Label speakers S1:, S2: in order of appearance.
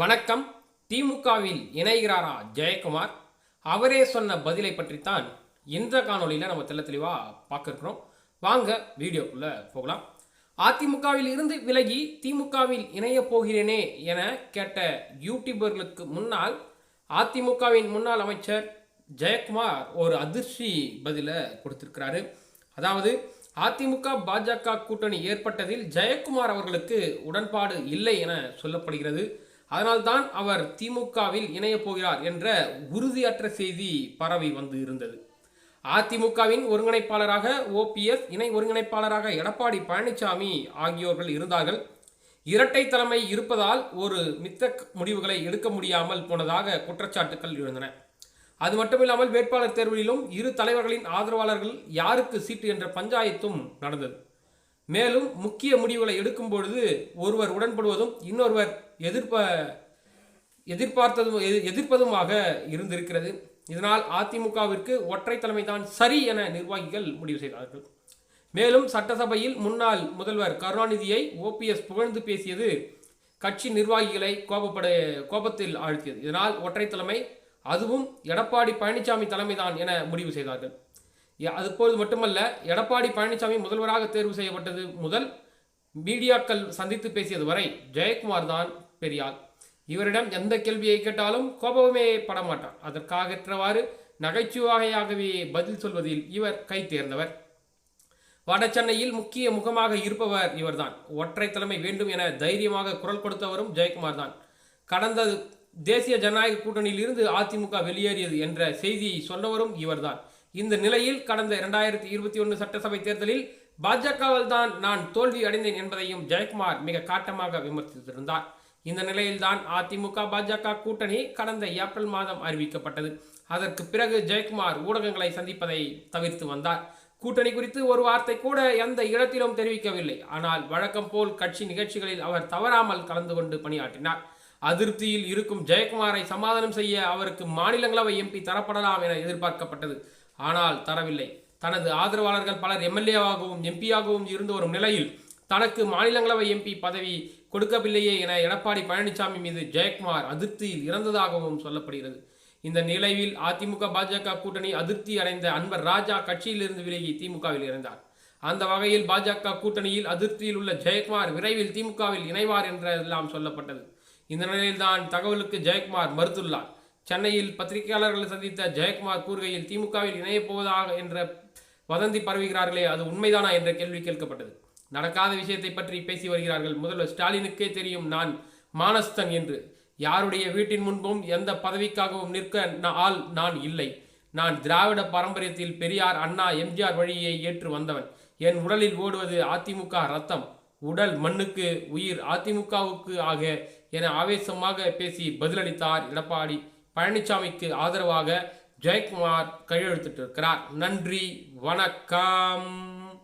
S1: வணக்கம். திமுகவில் இணைகிறாரா ஜெயக்குமார்? அவரே சொன்ன பதிலை பற்றித்தான் இந்த காணொளியில் நம்ம தெல்ல தெளிவாக பார்க்க இருக்கிறோம் வாங்க வீடியோக்குள்ளே போகலாம். அதிமுகவில் இருந்து விலகி திமுகவில் இணையப் போகிறேனே என கேட்ட யூடியூபர்களுக்கு முன்னால் அதிமுகவின் முன்னாள் அமைச்சர் ஜெயக்குமார் ஒரு அதிர்ச்சி பதிலை கொடுத்திருக்கிறாரு. அதாவது அதிமுக பாஜக கூட்டணி ஏற்பட்டதில் ஜெயக்குமார் அவர்களுக்கு உடன்பாடு இல்லை என சொல்லப்படுகிறது. அதனால்தான் அவர் திமுகவில் இணையப் போகிறார் என்ற உறுதியற்ற செய்தி பரவி வந்து இருந்தது. அதிமுகவின் ஒருங்கிணைப்பாளராக ஓபிஎஸ் இணை ஒருங்கிணைப்பாளராக எடப்பாடி பழனிசாமி ஆகியோர்கள் இருந்தார்கள். இரட்டை தலைமை இருப்பதால் ஒரு மித்த முடிவுகளை எடுக்க முடியாமல் போனதாக குற்றச்சாட்டுகள் எழுந்தன. அது மட்டுமில்லாமல் வேட்பாளர் தேர்விலும் இரு தலைவர்களின் ஆதரவாளர்கள் யாருக்கு சீட்டு என்ற பஞ்சாயத்தும் நடந்தது. மேலும் முக்கிய முடிவுகளை எடுக்கும் பொழுது ஒருவர் உடன்படுவதும் இன்னொருவர் எதிர்ப்ப எதிர்பார்த்ததும் எதிர்ப்பதுமாக இருந்திருக்கிறது. இதனால் அதிமுகவிற்கு ஒற்றை தலைமைதான் சரி என நிர்வாகிகள் முடிவு செய்தார்கள். மேலும் சட்டசபையில் முன்னாள் முதல்வர் கருணாநிதியை ஓபிஎஸ் புகழ்ந்து பேசியது கட்சி நிர்வாகிகளை கோபப்பட கோபத்தில் ஆழ்த்தியது. இதனால் ஒற்றை தலைமை அதுவும் எடப்பாடி பழனிசாமி தலைமைதான் என முடிவு செய்தார்கள். அதுபோது மட்டுமல்ல எடப்பாடி பழனிசாமி முதல்வராக தேர்வு செய்யப்பட்டது முதல் மீடியாக்கள் சந்தித்து பேசியது வரை ஜெயக்குமார் தான் பெரியார். இவரிடம் எந்த கேள்வியை கேட்டாலும் கோபமே படமாட்டார். அதற்காகற்றவாறு நகைச்சுவையாகவே பதில் சொல்வதில் இவர் கை தேர்ந்தவர். வட சென்னையில் முக்கிய முகமாக இருப்பவர் இவர்தான். ஒற்றை தலைமை வேண்டும் என தைரியமாக குரல் கொடுத்தவரும் ஜெயக்குமார் தான். கடந்த தேசிய ஜனநாயக கூட்டணியில் இருந்து அதிமுக வெளியேறியது என்ற செய்தியை சொன்னவரும் இவர்தான். இந்த நிலையில் கடந்த இரண்டாயிரத்தி இருபத்தி ஒன்று சட்டசபை தேர்தலில் பாஜகவால் தான் நான் தோல்வி அடைந்தேன் என்பதையும் ஜெயக்குமார் மிக காட்டமாக விமர்சித்திருந்தார். இந்த நிலையில்தான் அதிமுக பாஜக கூட்டணி கடந்த ஏப்ரல் மாதம் அறிவிக்கப்பட்டது. அதற்கு பிறகு ஜெயக்குமார் ஊடகங்களை சந்திப்பதை தவிர்த்து வந்தார். கூட்டணி குறித்து ஒரு வார்த்தை கூட எந்த இடத்திலும் தெரிவிக்கவில்லை. ஆனால் வழக்கம் போல் கட்சி நிகழ்ச்சிகளில் அவர் தவறாமல் கலந்து கொண்டு பணியாற்றினார். அதிருப்தியில் இருக்கும் ஜெயக்குமாரை சமாதானம் செய்ய அவருக்கு மாநிலங்களவை எம்பி தரப்படலாம் என எதிர்பார்க்கப்பட்டது. ஆனால் தரவில்லை. தனது ஆதரவாளர்கள் பலர் எம்எல்ஏவாகவும் எம்பியாகவும் இருந்து வரும் நிலையில் தனக்கு மாநிலங்களவை எம்பி பதவி கொடுக்கவில்லையே என எடப்பாடி பழனிசாமி மீது ஜெயக்குமார் அதிருப்தியில் இறந்ததாகவும் சொல்லப்படுகிறது. இந்த நிலையில் அதிமுக பாஜக கூட்டணி அதிருப்தி அடைந்த அன்பர் ராஜா கட்சியிலிருந்து விலகி திமுகவில் இருந்தார் அந்த வகையில் பாஜக கூட்டணியில் அதிருப்தியில் உள்ள ஜெயக்குமார் விரைவில் திமுகவில் இணைவார் என்றெல்லாம் சொல்லப்பட்டது. இந்த நிலையில்தான் தகவலுக்கு ஜெயக்குமார் மறுத்துள்ளார். சென்னையில் பத்திரிகையாளர்களை சந்தித்த ஜெயக்குமார் கூறுகையில் திமுகவில் இணையப் போவதாக என்ற வதந்தி பரவுகிறார்களே அது உண்மைதானா? என்ற கேள்வி கேட்கப்பட்டது. நடக்காத விஷயத்தை பற்றி பேசி வருகிறார்கள். முதல்வர் ஸ்டாலினுக்கே தெரியும் நான் மானஸ்தன் என்று. யாருடைய வீட்டின் முன்பும் எந்த பதவிக்காகவும் நிற்க ஆள் நான் இல்லை. நான் திராவிட பாரம்பரியத்தில் பெரியார் அண்ணா எம்ஜிஆர் வழியை ஏற்று வந்தவன். என் உடலில் ஓடுவது அதிமுக ரத்தம். உடல் மண்ணுக்கு உயிர். அதிமுகவுக்கு ஆக என ஆவேசமாக பேசி பதிலளித்தார் எடப்பாடி பழனிசாமிக்கு ஆதரவாக ஜெயக்குமார் கையெழுத்திட்டிருக்கிறார். நன்றி வணக்கம்.